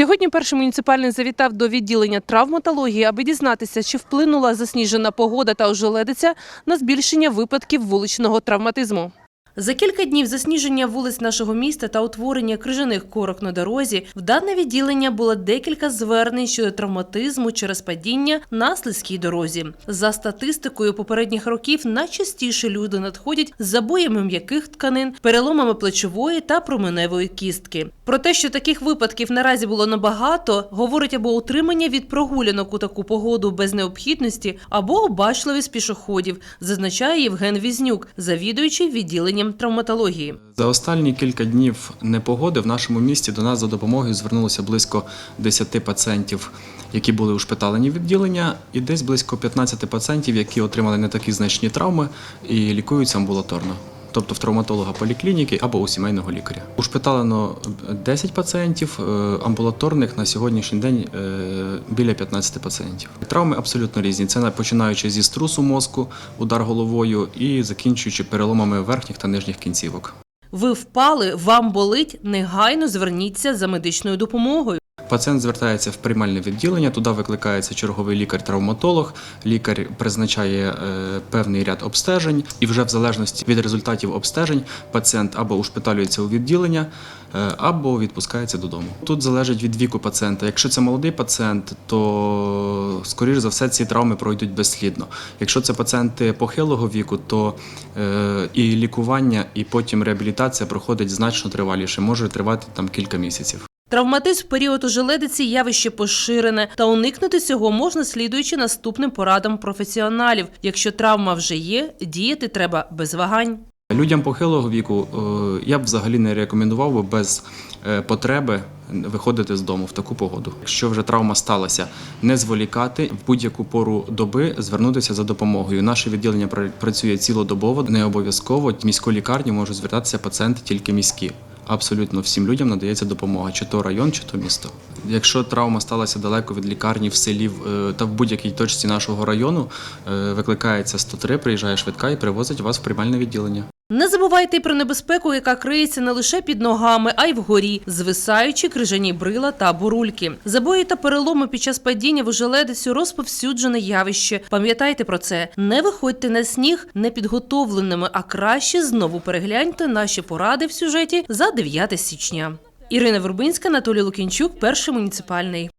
Сьогодні перший муніципальний завітав до відділення травматології, аби дізнатися, чи вплинула засніжена погода та ожеледиця на збільшення випадків вуличного травматизму. За кілька днів засніження вулиць нашого міста та утворення крижаних корок на дорозі в дане відділення було декілька звернень щодо травматизму через падіння на слизькій дорозі. За статистикою попередніх років найчастіше люди надходять з забоями м'яких тканин, переломами плечової та променевої кістки. Про те, що таких випадків наразі було набагато, говорить або утримання від прогулянок у таку погоду без необхідності, або обачливість пішоходів, зазначає Євген Візнюк, завідуючий відділенням травматології. За останні кілька днів непогоди в нашому місті до нас за допомогою звернулося близько 10 пацієнтів, які були ушпиталені в відділення, і десь близько 15 пацієнтів, які отримали не такі значні травми і лікуються амбулаторно. Тобто в травматолога поліклініки або у сімейного лікаря. Ушпиталено 10 пацієнтів, е, амбулаторних на сьогоднішній день е, біля 15 пацієнтів. Травми абсолютно різні. Це починаючи зі струсу мозку, удар головою і закінчуючи переломами верхніх та нижніх кінцівок. Ви впали, вам болить, негайно зверніться за медичною допомогою. Пацієнт звертається в приймальне відділення, туди викликається черговий лікар-травматолог. Лікар призначає е, певний ряд обстежень, і вже в залежності від результатів обстежень пацієнт або ушпиталюється у відділення, е, або відпускається додому. Тут залежить від віку пацієнта. Якщо це молодий пацієнт, то скоріш за все ці травми пройдуть безслідно. Якщо це пацієнти похилого віку, то е, і лікування, і потім реабілітація проходить значно триваліше, може тривати там кілька місяців. Травматизм в період ожеледиці явище поширене, та уникнути цього можна слідуючи наступним порадам професіоналів. Якщо травма вже є, діяти треба без вагань. Людям похилого віку е, я б взагалі не рекомендував би без е, потреби виходити з дому в таку погоду. Якщо вже травма сталася, не зволікати в будь-яку пору доби звернутися за допомогою. Наше відділення працює цілодобово, не обов'язково. Міську лікарню можуть звертатися пацієнти тільки міські. Абсолютно всім людям надається допомога, чи то район, чи то місто. Якщо травма сталася далеко від лікарні в селі е, та в будь-якій точці нашого району, е, викликається 103, приїжджає швидка і привозить вас в приймальне відділення. Не забувайте про небезпеку, яка криється не лише під ногами, а й вгорі, звисаючи крижані брила та бурульки. Забої та переломи під час падіння в ожеледицю розповсюджене явище. Пам'ятайте про це. Не виходьте на сніг непідготовленими, а краще знову перегляньте наші поради в сюжеті за 9 січня. Ірина Вербинська, Анатолій Лукінчук, перший муніципальний.